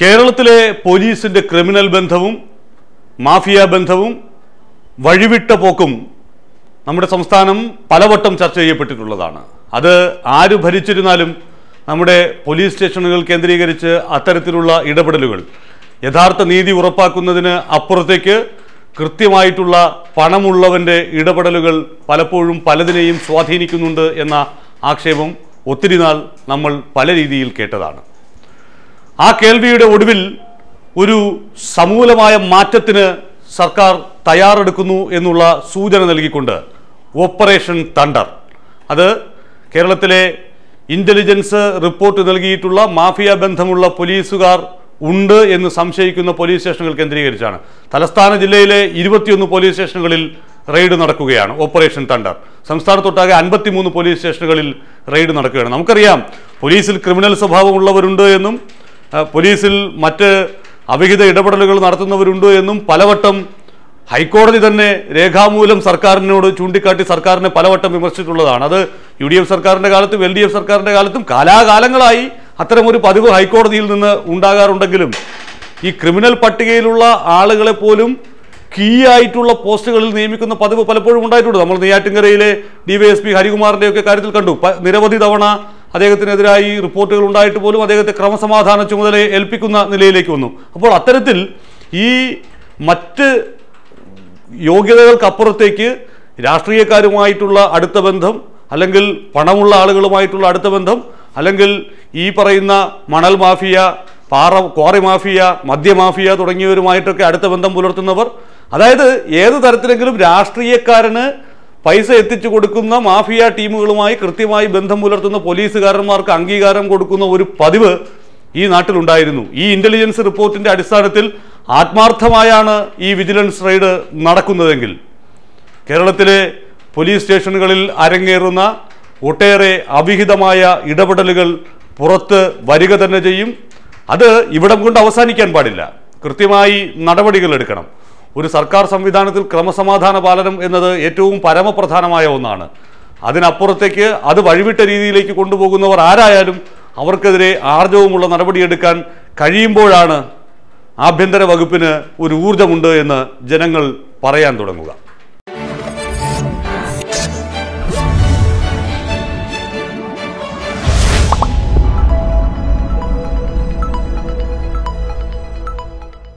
കേരളത്തിലെ പോലീസിന്റെ ക്രിമിനൽ ബന്ധവും മാഫിയ ബന്ധവും വഴിവിട്ട പോക്കും നമ്മുടെ സംസ്ഥാനം പലവട്ടം ചർച്ച ചെയ്യപ്പെട്ടിട്ടുള്ളതാണ്. അത് ആര് ഭരിച്ചിരുന്നാലും നമ്മുടെ പോലീസ് സ്റ്റേഷനുകൾ കേന്ദ്രീകരിച്ച് അത്തരത്തിലുള്ള ഇടപെടലുകൾ യഥാർത്ഥ നീതി ഉറപ്പാക്കുന്നതിന് അപ്പുറത്തേക്ക് കൃത്യമായിട്ടുള്ള പണമുള്ളവന്റെ ഇടപെടലുകൾ പലപ്പോഴും പലതിനെയും സ്വാധീനിക്കുന്നുണ്ട് എന്ന ആക്ഷേപം ഒത്തിരി നാൾ നമ്മൾ പല രീതിയിൽ കേട്ടതാണ്. ആ കേൾവിയുടെ ഒടുവിൽ ഒരു സമൂലമായ മാറ്റത്തിന് സർക്കാർ തയ്യാറെടുക്കുന്നു എന്നുള്ള സൂചന നൽകിക്കൊണ്ട് ഓപ്പറേഷൻ തണ്ടർ. അത് കേരളത്തിലെ ഇന്റലിജൻസ് റിപ്പോർട്ട് നൽകിയിട്ടുള്ള മാഫിയ ബന്ധമുള്ള പോലീസുകാർ ഉണ്ട് എന്ന് സംശയിക്കുന്ന പോലീസ് സ്റ്റേഷനുകൾ കേന്ദ്രീകരിച്ചാണ്. തലസ്ഥാന ജില്ലയിലെ ഇരുപത്തിയൊന്ന് പോലീസ് സ്റ്റേഷനുകളിൽ റെയ്ഡ് നടക്കുകയാണ് ഓപ്പറേഷൻ തണ്ടർ. സംസ്ഥാനത്തൊട്ടാകെ അൻപത്തിമൂന്ന് പോലീസ് സ്റ്റേഷനുകളിൽ റെയ്ഡ് നടക്കുകയാണ്. നമുക്കറിയാം പോലീസിൽ ക്രിമിനൽ സ്വഭാവമുള്ളവരുണ്ട് എന്നും പോലീസിൽ മറ്റ് അവിഹിത ഇടപെടലുകൾ നടത്തുന്നവരുണ്ടോ എന്നും പലവട്ടം ഹൈക്കോടതി തന്നെ രേഖാമൂലം സർക്കാരിനോട് ചൂണ്ടിക്കാട്ടി സർക്കാരിനെ പലവട്ടം വിമർശിച്ചിട്ടുള്ളതാണ്. അത് യു ഡി എഫ് സർക്കാരിന്റെ കാലത്തും എൽ ഡി എഫ് സർക്കാരിന്റെ കാലത്തും കാലാകാലങ്ങളായി അത്തരമൊരു പതിവ് ഹൈക്കോടതിയിൽ നിന്ന് ഉണ്ടാകാറുണ്ടെങ്കിലും ഈ ക്രിമിനൽ പട്ടികയിലുള്ള ആളുകളെ പോലും കീ ആയിട്ടുള്ള പോസ്റ്റുകളിൽ നിയമിക്കുന്ന പതിവ് പലപ്പോഴും ഉണ്ടായിട്ടുണ്ട്. നമ്മൾ നെയ്യാറ്റിൻകരയിലെ എസ് പി ഹരികുമാറിന്റെയൊക്കെ കാര്യത്തിൽ കണ്ടു. നിരവധി തവണ അദ്ദേഹത്തിനെതിരായി റിപ്പോർട്ടുകൾ ഉണ്ടായിട്ട് പോലും അദ്ദേഹത്തെ ക്രമസമാധാന ചുമതല ഏൽപ്പിക്കുന്ന നിലയിലേക്ക് വന്നു. അപ്പോൾ അത്തരത്തിൽ ഈ മറ്റ് യോഗ്യതകൾക്കപ്പുറത്തേക്ക് രാഷ്ട്രീയക്കാരുമായിട്ടുള്ള അടുത്ത ബന്ധം അല്ലെങ്കിൽ പണമുള്ള ആളുകളുമായിട്ടുള്ള അടുത്ത ബന്ധം അല്ലെങ്കിൽ ഈ പറയുന്ന മണൽ മാഫിയ പാറ ക്വാറി മാഫിയ മദ്യമാഫിയ തുടങ്ങിയവരുമായിട്ടൊക്കെ അടുത്ത ബന്ധം പുലർത്തുന്നവർ അതായത് ഏത് തരത്തിലെങ്കിലും രാഷ്ട്രീയക്കാരന് പൈസ എത്തിച്ചു കൊടുക്കുന്ന മാഫിയ ടീമുകളുമായി കൃത്യമായി ബന്ധം പുലർത്തുന്ന പോലീസുകാരന്മാർക്ക് അംഗീകാരം കൊടുക്കുന്ന ഒരു പതിവ് ഈ നാട്ടിലുണ്ടായിരുന്നു. ഈ ഇന്റലിജൻസ് റിപ്പോർട്ടിന്റെ അടിസ്ഥാനത്തിൽ ആത്മാർത്ഥമായാണ് ഈ വിജിലൻസ് റെയ്ഡ് നടക്കുന്നതെങ്കിൽ. കേരളത്തിലെ പോലീസ് സ്റ്റേഷനുകളിൽ അരങ്ങേറുന്ന ഒട്ടേറെ അവിഹിതമായ ഇടപെടലുകൾ പുറത്ത് വരിക തന്നെ ചെയ്യും. അത് ഇവിടം കൊണ്ട് അവസാനിക്കാൻ പാടില്ല. കൃത്യമായി നടപടികൾ എടുക്കണം. ഒരു സർക്കാർ സംവിധാനത്തിൽ ക്രമസമാധാന പാലനം എന്നത് ഏറ്റവും പരമപ്രധാനമായ ഒന്നാണ്. അതിനപ്പുറത്തേക്ക് അത് വഴിവിട്ട രീതിയിലേക്ക് കൊണ്ടുപോകുന്നവർ ആരായാലും അവർക്കെതിരെ ആർജവുമുള്ള നടപടിയെടുക്കാൻ കഴിയുമ്പോഴാണ് ആഭ്യന്തര വകുപ്പിന് ഒരു ഊർജമുണ്ട് എന്ന് ജനങ്ങൾ പറയാൻ തുടങ്ങുക.